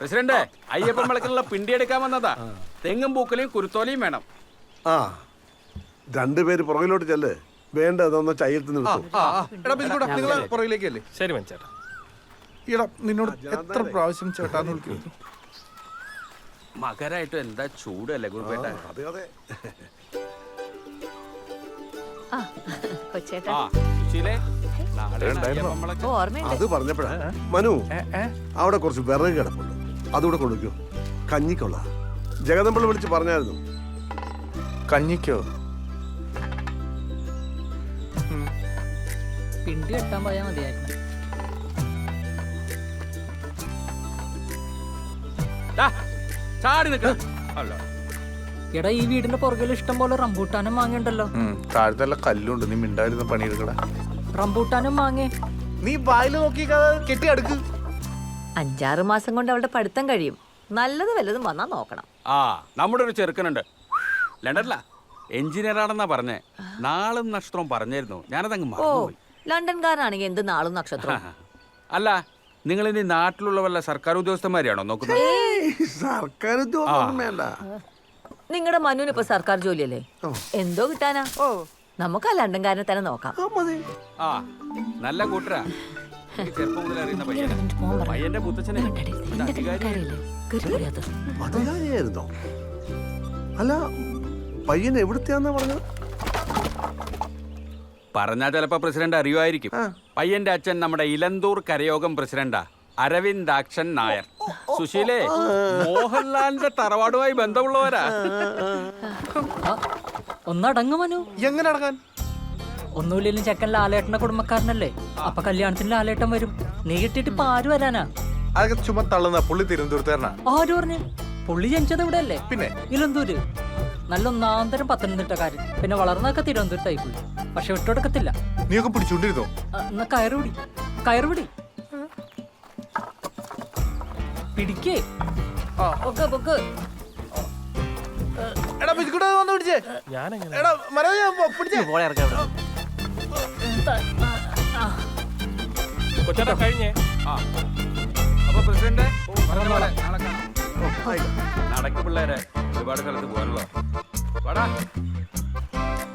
President Ayyappan വിളക്കിനുള്ള പിണ്ടി എടുക്കാൻ വന്നതാ. തെങ്ങും പൂക്കലയും കുരുത്തോലയും വേണം. ആ. രണ്ടുപേര് പുറകിലോട്ട് ചെല്ല്. വേണ്ട അതൊന്ന് ചയ്യത്ത് നിർത്തും പുറകിലേക്കല്ലേ? ശരി മഞ്ചേട്ടാ ഇടാ നിന്നോട് എത്ര പ്രാവശ്യം ചേട്ടാന്ന് വിളിക്കുന്നു. മകരായിട്ടും എന്താ ചൂടല്ലേ ഗുരുപേട്ട? അത് പറഞ്ഞപ്പോഴാ. മനു അവിടെ കുറച്ച് വിറക് കിടപ്പുണ്ട്. അതുകൂടെ കൊണ്ടുവയ്ക്കോ. കഞ്ഞിക്കൊള്ള. ജഗദമ്പിള്ള വിളിച്ച് പറഞ്ഞായിരുന്നു. കഞ്ഞിക്കോ? പിണ്ടി കെട്ടാൻ പോയാൽ മതിയായിരുന്നു. എടാ ഈ വീടിന്റെ പുറകിൽ ഇഷ്ടം പോലെ റംബൂട്ടാനും മാങ്ങയുണ്ടല്ലോ. താഴത്തെ കല്ലുണ്ട്. നീ മിണ്ടായിരുന്ന പണിയെടുക്കട. റംബൂട്ടാനും മാങ്ങേ. നീ വായിൽ നോക്കി കെട്ടി അടുക്ക്. അഞ്ചാറ് മാസം കൊണ്ട് അവളുടെ പഠിത്തം കഴിയും. നല്ലത് വല്ലതും വന്നാ നോക്കണം. ആ നമ്മുടെ ഒരു ചെറുക്കനുണ്ട്. ലണ്ടനില. എഞ്ചിനീയർ ആണെന്നാ പറഞ്ഞേ. നാളും നക്ഷത്രവും പറഞ്ഞിരുന്നു. ഞാനതങ്ങ് ഓ മറന്നുപോയി. ലണ്ടൻകാരനാണെങ്കിൽ എന്ത് നാളും നക്ഷത്രം അല്ല നിങ്ങൾ ഇനി നാട്ടിലുള്ള വല്ല സർക്കാർ ഉദ്യോഗസ്ഥന്മാരെയാണോ നോക്കുന്നത്? സർക്കാർ ഉദ്യോഗം വേണ്ട. നിങ്ങളുടെ മനുവിന് ഇപ്പൊ സർക്കാർ ജോലിയല്ലേ? എന്തോ കിട്ടാനാ? നമുക്ക് ആ ലണ്ടൻകാരനെ തന്നെ നോക്കാം. ആ, മതി. ആ നല്ല കൂട്ടരാ. എനിക്ക് ചെറുപ്പം മുതൽ അറിയുന്ന പയ്യനാ. പയ്യന്റെ മുത്തച്ഛനെ ഒരു അധികാരിയായിരുന്നു. അധികാരിയായിരുന്നോ? അല്ല പയ്യൻ എവിടുത്തെയാന്നാ പറഞ്ഞത്? പറഞ്ഞാ ചിലപ്പോ പ്രസിഡന്റ് അറിയുമായിരിക്കും. പയ്യന്റെ അച്ഛൻ നമ്മുടെ ഇലന്തൂർ കരയോഗം പ്രസിഡന്റാ. അരവിന്ദാക്ഷൻ നായർ. സുശീലേ മോഹൻലാലിന്റെ തറവാടുമായി ബന്ധമുള്ളവരാ. ഒന്നടങ്ങു മനു. എങ്ങനെ അടങ്ങാൻ? ഒന്നുമില്ലെങ്കിലും ചെക്കൻ ലാലേട്ടന്റെ കുടുംബക്കാരനല്ലേ? അപ്പൊ കല്യാണത്തിന് ലാലേട്ടൻ വരും. നീ കിട്ടിയിട്ട് ഇപ്പൊ ആര് വരാനാ? അതൊക്കെ ചുമ്മാ തള്ളുന്ന പുള്ളി തിരുവനന്തപുരത്തുകാരനാ. ആര് പറഞ്ഞു? പുള്ളി ജനിച്ചത് ഇവിടെ അല്ലേ പിന്നെ? ഇലന്തൂര്. നല്ല ഒന്നാന്തരം കാര്യം പിന്നെ വളർന്നൊക്കെ തിരുവനന്തപുരത്തായി പോയി. പക്ഷെ വിട്ടുകൊടുക്കത്തില്ല നീയൊക്കെ പിടിച്ചോണ്ടിരുന്നോ? എന്നാ കയറുപിടി കയറുപിടി പിടിക്കേ. ഞാൻ പൊക്ക് എടാ പിടിച്ചേ. ഞാനെങ്ങനെ? എടാ പിടിച്ചേ. കൊച്ചേട്ടാ കഴിഞ്ഞേ. ആ. അപ്പൊ പ്രസിഡന്റ് നടക്ക് പിള്ളേരെ ഒരുപാട് സ്ഥലത്ത് പോകാനുള്ള വാടാ.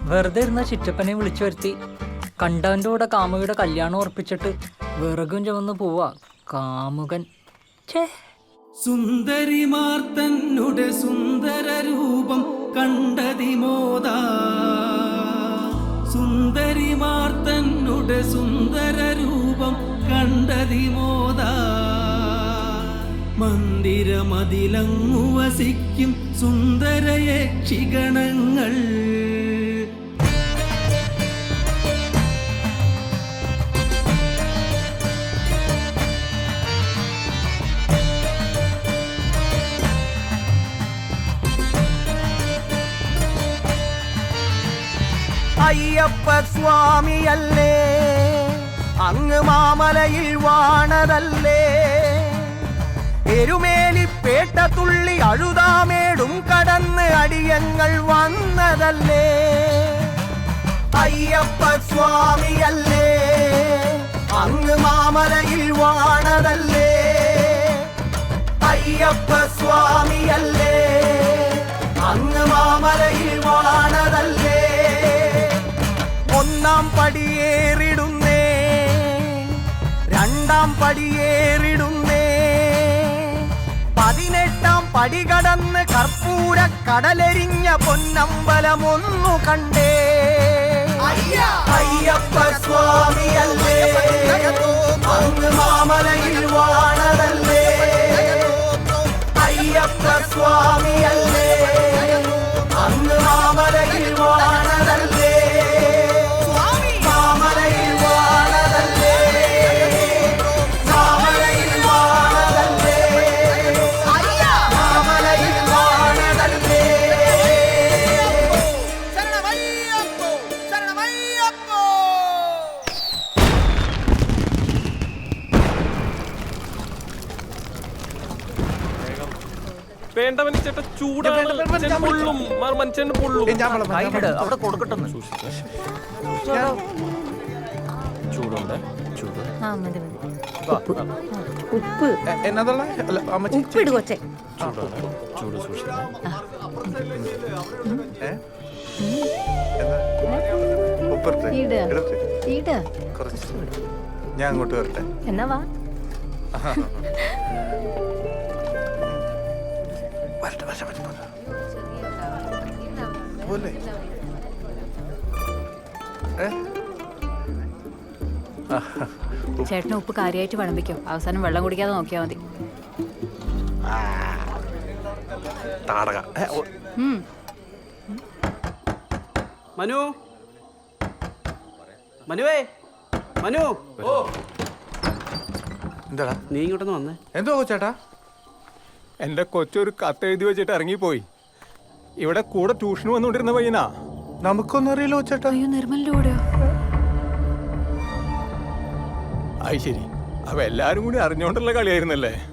വെറുതെ ഇരുന്ന ചിറ്റപ്പനെ വിളിച്ചു വരുത്തി. കണ്ടവന്റെ കൂടെ കാമുകിയുടെ കല്യാണം ഉറപ്പിച്ചിട്ട് വിറകും ചുമന്ന് പോവാ കാമുകൻ. ഛേ. സുന്ദരിമാർ തന്നുടെ സുന്ദര രൂപം കണ്ടതിമോദ സുന്ദരിമാർ മാർത്തന്നുടെ സുന്ദര രൂപം കണ്ടതിമോദ മന്ദിരമതിലങ്ങു വസിക്കും സുന്ദര അയ്യപ്പ സ്വാമിയല്ലേ? അങ്ങ് മാമലയിൽ വാണതല്ലേ? എരുമേലിപ്പേട്ട തുള്ളി അഴുതാമേടും കടന്ന് അടിയങ്ങൾ വന്നതല്ലേ? അയ്യപ്പ സ്വാമിയല്ലേ? അങ്ങ് മാമലയിൽ വാണതല്ലേ? അയ്യപ്പ സ്വാമിയല്ലേ? അങ്ങ് മാമലയിൽ വാണതല്ലേ? ഒന്നാം പടിയേറിടുന്നേ രണ്ടാം പടിയേറിടുന്നേ പതിനെട്ടാം പടി കടന്ന് കർപ്പൂര കടലെരിഞ്ഞ പൊന്നമ്പലമൊന്നു കണ്ടേ. അയ്യപ്പ സ്വാമിയല്ലേ? മാമലയിൽ വാണതല്ലേ? വേണ്ട മനുഷ്യട്ട ചൂടാണ് മനുഷ്യൻ പൊള്ളും. മാർ മനുഷ്യൻ പൊള്ളും. ഞാൻ വെള്ളം തരാം. അവിടെ കൊടുക്കട്ടെ ചൂടുണ്ട്. ചൂട്. ആ മതി മതി. ഉപ്പ്. എ- എന്നതുള്ള അല്ല അമ്മച്ചി ഉപ്പിട് കൊച്ചെ. ചൂട് സൂക്ഷിക്കണം. ഏ? എന്നാ? ഉപ്പിട്ടെ ഇട്. ഇടട്ടെ ഈട് കുറച്ച്. ഞാൻ അങ്ങോട്ട് വരട്ടെ. എന്നാ വാ. വരട്ടെ വരട്ടെ. പോലെ ചേട്ടന് ഉപ്പ് കാര്യമായിട്ട് വിളമ്പിക്കോ അവസാനം വെള്ളം കുടിക്കാതെ നോക്കിയാ മതി. മനു? മനുവേ? മനു? ഓ. എന്താടാ നീ ഇങ്ങോട്ടൊന്ന് വന്നേ. എന്തോ ചേട്ടാ എന്റെ കൊച്ചൊരു കത്ത് എഴുതി വെച്ചിട്ട് ഇറങ്ങിപ്പോയി. ഇവിടെ കൂടെ ട്യൂഷന് വന്നുകൊണ്ടിരുന്ന പയ്യനാ. നമുക്കൊന്നും അറിയില്ലോ ചേട്ടാ അയ്യോ അത് ശരി. അവ എല്ലാരും കൂടി അറിഞ്ഞോണ്ടുള്ള കളിയായിരുന്നല്ലേ?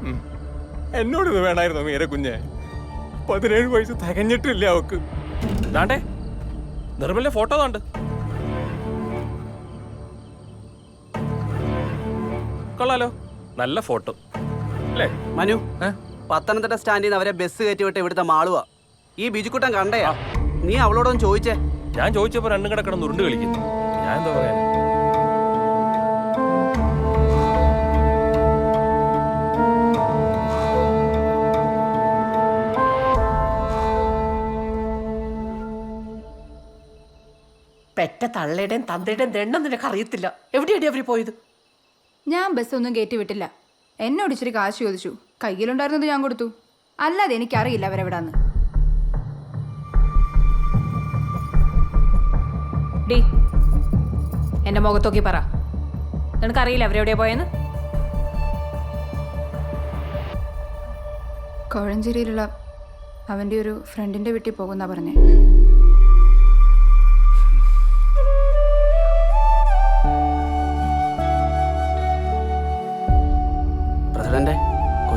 ഉം. എന്നോട് ഇത് വേണമായിരുന്നു മീര കുഞ്ഞെ. പതിനേഴ് വയസ്സ് തികഞ്ഞിട്ടില്ല അവക്ക്. ദാണ്ടേ നിർമ്മലിന്റെ ഫോട്ടോ താണ്ട് കൊള്ളാലോ. നല്ല ഫോട്ടോ. അല്ലേ? മനു? പത്തനംതിട്ട സ്റ്റാൻഡിൽ നിന്ന് അവരെ ബസ് കയറ്റി വിട്ട് ഇവിടുത്തെ മാളുവാ. ഈ ബിജുക്കുട്ടൻ കണ്ടയാ? നീ അവളോടൊന്ന് ചോദിച്ചേ. ഞാൻ ചോദിച്ചപ്പോ രണ്ടും കിടക്കണം ഉരുണ്ട് കളിക്കുന്നു. ഞാൻ എന്താ പറയാ? പെറ്റ തള്ളയുടെയും തന്തയുടെയും ദണ്ണം നിനക്ക് അറിയത്തില്ല എവിടെയാണ് അവർ പോയത്? ഞാൻ ബസ് ഒന്നും കയറ്റി വിട്ടില്ല എന്നോട് ഇച്ചിരി കാശ് ചോദിച്ചു. കയ്യിലുണ്ടായിരുന്നത് ഞാൻ കൊടുത്തു. അല്ലാതെ എനിക്കറിയില്ല അവരെവിടാന്ന്. ഡി എന്റെ മുഖത്തോക്കി പറ. നിനക്കറിയില്ല അവരെവിടെയാ പോയെന്ന്? കോഴഞ്ചേരിയിലുള്ള അവന്റെ ഒരു ഫ്രണ്ടിന്റെ വീട്ടിൽ പോകുന്ന പറഞ്ഞേ.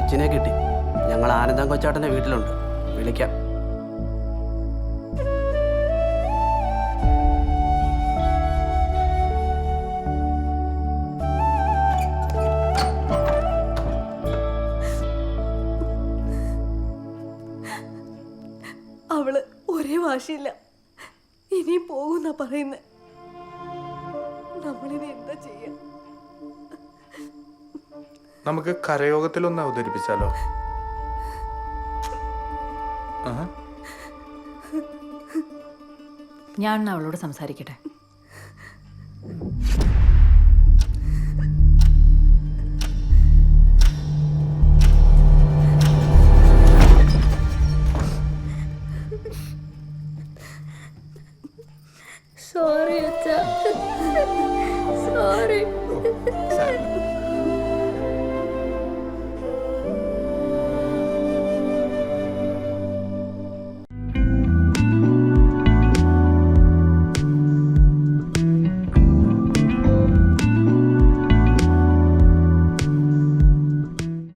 കൊച്ചിനെ കിട്ടി. ഞങ്ങൾ ആനന്ദം കൊച്ചാട്ടന്റെ വീട്ടിലുണ്ട്. വിളിക്കാം. ഒരേ ഇനിയും പോകുന്ന പറയുന്നത് നമ്മളിനി എന്താ ചെയ്യാ? നമുക്ക് കരയോഗത്തിലൊന്ന് അവതരിപ്പിച്ചാലോ? ഞാൻ അവളോട് സംസാരിക്കട്ടെ.